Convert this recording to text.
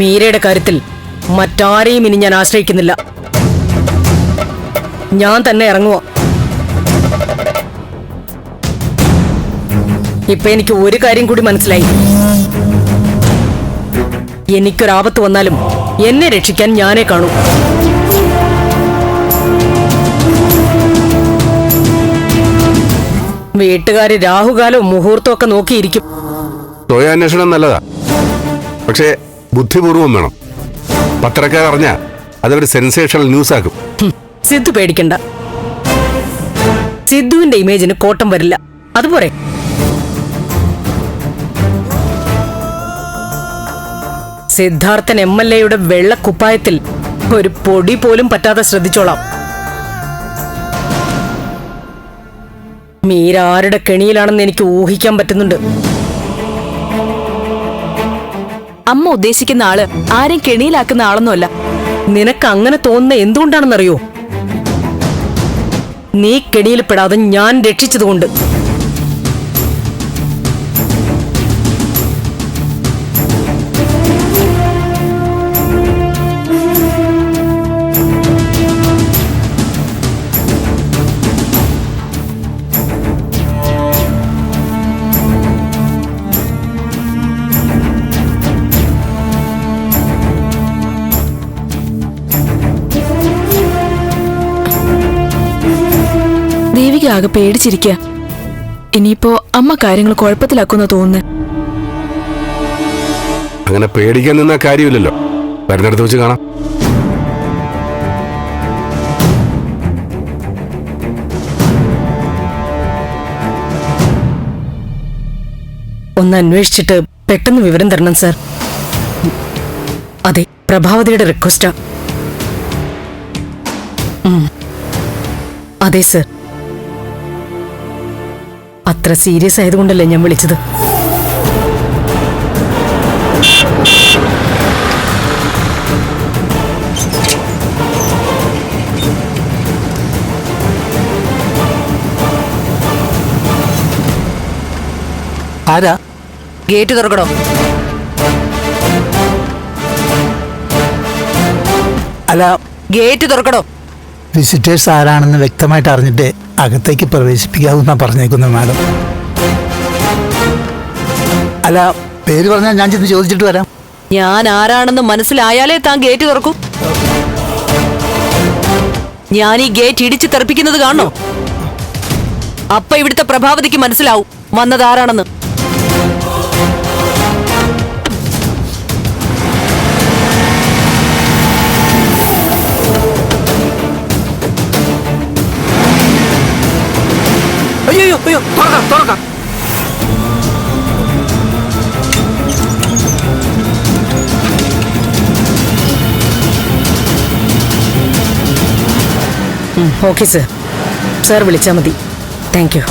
മീരയുടെ കാര്യത്തിൽ മറ്റാരെയും ഇനി ഞാൻ ആശ്രയിക്കുന്നില്ല. ഞാൻ തന്നെ ഇറങ്ങുക ഇപ്പൊ എനിക്ക് ഒരു കാര്യം കൂടി മനസ്സിലായി. എനിക്കൊരാപത്ത് വന്നാലും എന്നെ രക്ഷിക്കാൻ ഞാനേ കാണൂ. വീട്ടുകാര് രാഹുകാലവും മുഹൂർത്തവും ഒക്കെ നോക്കിയിരിക്കും. സ്വയാന്വേഷണം നല്ലതാ. പക്ഷേ ബുദ്ധിപൂർവം വേണം. പത്രക്കാർ അറിഞ്ഞാ അതൊരു സെൻസേഷണൽ ന്യൂസ് ആക്കും. സിദ്ധു പേടിക്കണ്ട. സിദ്ധുവിന്റെ ഇമേജിന് കോട്ടം വരില്ല. അതുപോലെ. സിദ്ധാർത്ഥൻ എം എൽ എയുടെ വെള്ളക്കുപ്പായത്തിൽ ഒരു പൊടി പോലും പറ്റാതെ ശ്രദ്ധിച്ചോളാം. മീരാരുടെ കെണിയിലാണെന്ന് എനിക്ക് ഊഹിക്കാൻ പറ്റുന്നുണ്ട്. അമ്മ ഉദ്ദേശിക്കുന്ന ആൾ ആരെയും കെണിയിലാക്കുന്ന ആളൊന്നുമല്ല. നിനക്ക് അങ്ങനെ തോന്നുന്ന എന്തുകൊണ്ടാണെന്നറിയോ? നീ കെണിയിൽ പെടാതെ ഞാൻ രക്ഷിച്ചതുകൊണ്ട്. ദേവിക ആകെ പേടിച്ചിരിക്കുക ഇനിയിപ്പോ അമ്മ കാര്യങ്ങൾ കുഴപ്പത്തിലാക്കുന്ന തോന്നുന്നു. അങ്ങനെ പേടിക്കാൻ നിന്ന കാര്യമില്ലല്ലോ. വരുന്നിടത്ത് വെച്ച് കാണാം. ഒന്ന് അന്വേഷിച്ചിട്ട് പെട്ടെന്ന് വിവരം തരണം സർ. അതെ പ്രഭാവതിയുടെ റിക്വസ്റ്റാ. അതെ സർ. അത്ര സീരിയസ് ആയതുകൊണ്ടല്ലേ ഞാൻ വിളിച്ചത്? ആരാ? ഗേറ്റ് തുറക്കണോ അല്ല. ഗേറ്റ് തുറക്കണോ വിസിറ്റേഴ്സ് ആരാണെന്ന് വ്യക്തമായിട്ട് അറിഞ്ഞിട്ട് അകത്തേക്ക് പ്രവേശിപ്പിക്കാവുന്ന പറഞ്ഞേക്കുന്നു മാഡം. അല്ല പേര് പറഞ്ഞാൽ ഞാൻ ചെന്ന് ചോദിച്ചിട്ട് വരാം. ഞാൻ ആരാണെന്ന് മനസ്സിലായാലേ താൻ ഗേറ്റ് തുറക്കും. ഞാൻ ഈ ഗേറ്റ് ഇടിച്ചു തെറിപ്പിക്കുന്നത് കാണോ അപ്പൊ ഇവിടുത്തെ പ്രഭാവതിക്ക് മനസ്സിലാവും വന്നത് ആരാണെന്ന്. അയ്യോ തുറക്കാം തുറക്കാം. Okay sir. സാർ വിളിച്ചാൽ മതി. Thank you.